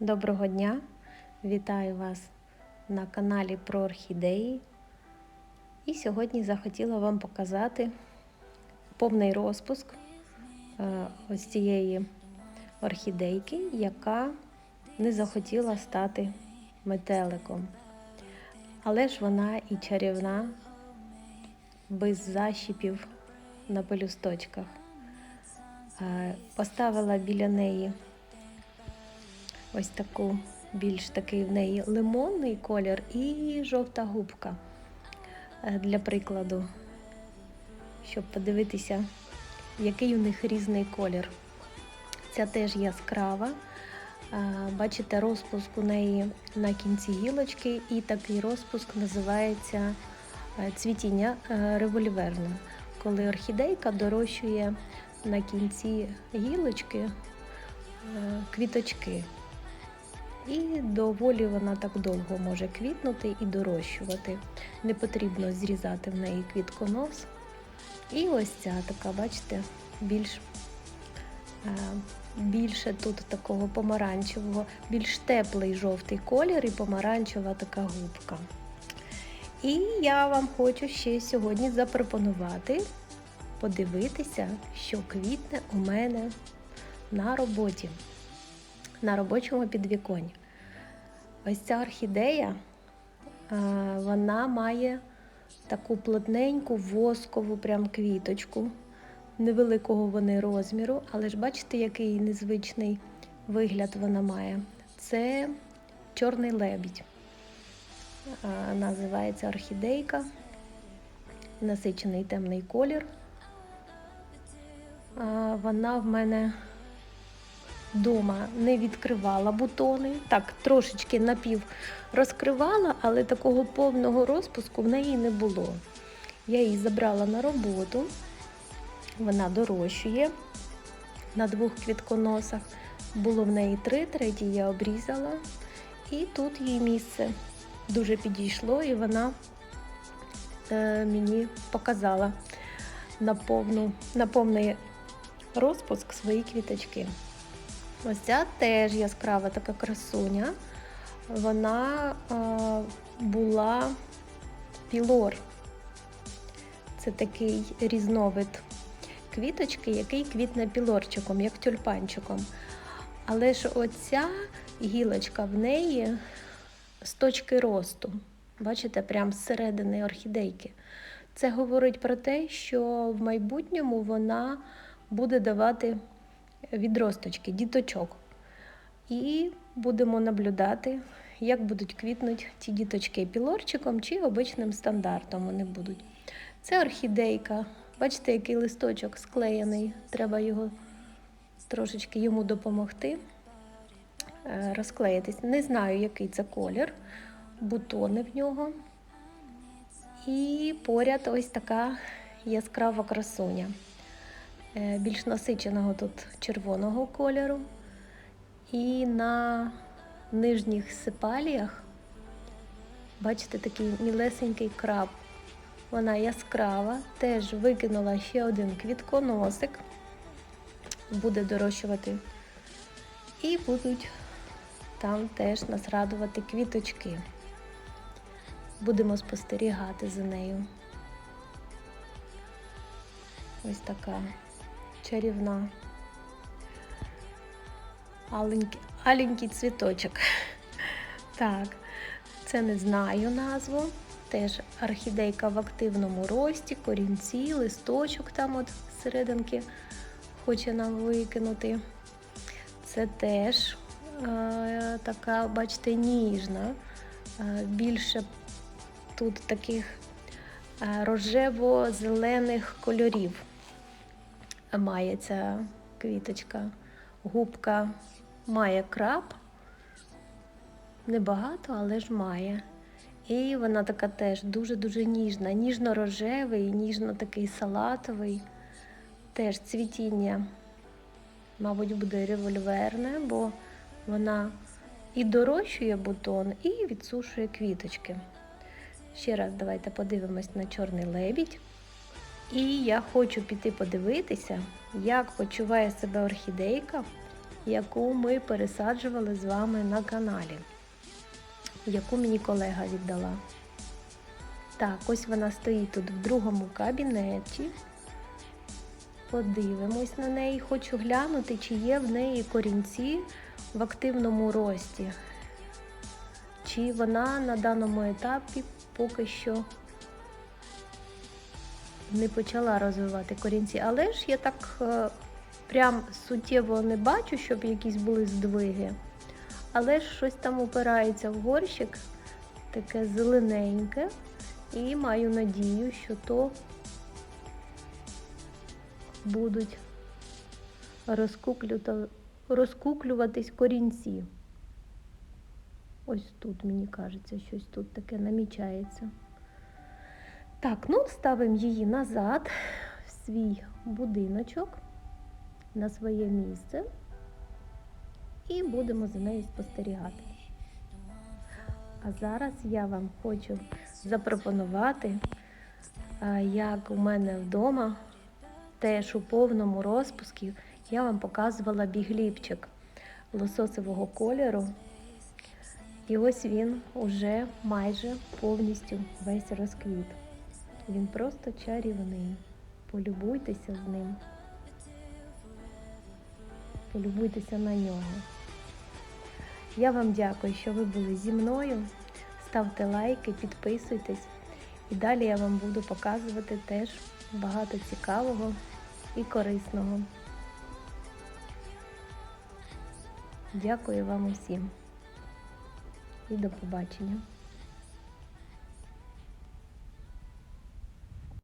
Доброго дня! Вітаю вас на каналі про орхідеї. І сьогодні захотіла вам показати повний розпуск е, ось цієї орхідейки, яка не захотіла стати метеликом. Але ж вона і чарівна, без защіпів на пелюсточках. Е, Поставила біля неї ось таку більш такий в неї лимонний колір і жовта губка Е, для прикладу, щоб подивитися, який у них різний колір. Ця теж яскрава. Е, Бачите, розпуск у неї на кінці гілочки, і такий розпуск називається е, цвітіння револьверне, коли орхідейка дорощує на кінці гілочки квіточки. І доволі вона так довго може квітнути і дорощувати. Не потрібно зрізати в неї квітконос. І ось ця така, бачите, більш е, більше тут такого помаранчевого, більш теплий жовтий колір і помаранчева така губка. І я вам хочу ще сьогодні запропонувати подивитися, що квітне у мене на роботі, на робочому підвіконні. Ось ця орхідея, е, вона має таку плотненьку воскову прям квіточку, невеликого вони розміру, але ж бачите, який незвичний вигляд вона має. Це чорний лебідь. Е, Називається орхідейка, насичений темний колір. Е, Вона в мене вдома не відкривала бутони, так, трошечки напів розкривала, але такого повного розпуску в неї не було. Я її забрала на роботу, вона дорощує на двох квітконосах. Було в неї три, третій я обрізала, і тут їй місце дуже підійшло, і вона е, мені показала на, повну, на повний розпуск свої квіточки. Ось ця теж яскрава така красуня. Вона е, була пілор. Це такий різновид квіточки, який квітне пілорчиком, як тюльпанчиком. Але ж оця гілочка в неї з точки росту. Бачите, прямо зсередини орхідейки. Це говорить про те, що в майбутньому вона буде давати відросточки, діточок. І будемо наблюдати, як будуть квітнути ті діточки пілорчиком чи обичним стандартом вони будуть. Це орхідейка. Бачите, який листочок склеєний. Треба його трошечки йому допомогти е, розклеїтись. Не знаю, який це колір, бутони в нього. І поряд ось така яскрава красуня. Е, більш насиченого тут червоного кольору. І на нижніх сепаліях, бачите, такий мілесенький краб. Вона яскрава, теж викинула ще один квітконосик, буде дорощувати. І будуть там теж нас радувати квіточки. Будемо спостерігати за нею. Ось така чарівна. Аленький, аленький цвіточок. Так, це не знаю назву. Теж орхідейка в активному рості, корінці, листочок там от серединки хоче нам викинути. Це теж е, така, бачите, ніжна. Е, більше тут таких е, рожево-зелених кольорів має ця квіточка. Губка має краб. Небагато, але ж має. І вона така теж дуже-дуже ніжна, ніжно-рожевий, ніжно такий салатовий. Теж цвітіння, мабуть, буде револьверне, бо вона і дорощує бутон, і відсушує квіточки. Ще раз давайте подивимось на чорний лебідь. І я хочу піти подивитися, як почуває себе орхідейка, яку ми пересаджували з вами на каналі, яку мені колега віддала. Так, ось вона стоїть тут в другому кабінеті. Подивимось на неї. Хочу глянути, чи є в неї корінці в активному рості. Чи вона на даному етапі поки що не почала розвивати корінці. Але ж я так е, прям суттєво не бачу, щоб якісь були здвиги. Але ж щось там упирається в горщик, таке зелененьке. І маю надію, що то будуть розкуклюватись корінці. Ось тут, мені кажеться, щось тут таке намічається. Так, ну ставимо її назад в свій будиночок, на своє місце і будемо за нею спостерігати. А зараз я вам хочу запропонувати, як у мене вдома, теж у повному розпуску, я вам показувала бігліпчик лососового кольору. І ось він уже майже повністю весь розквіт. Він просто чарівний. Полюбуйтеся з ним. Полюбуйтеся на нього. Я вам дякую, що ви були зі мною. Ставте лайки, підписуйтесь. І далі я вам буду показувати теж багато цікавого і корисного. Дякую вам усім і до побачення.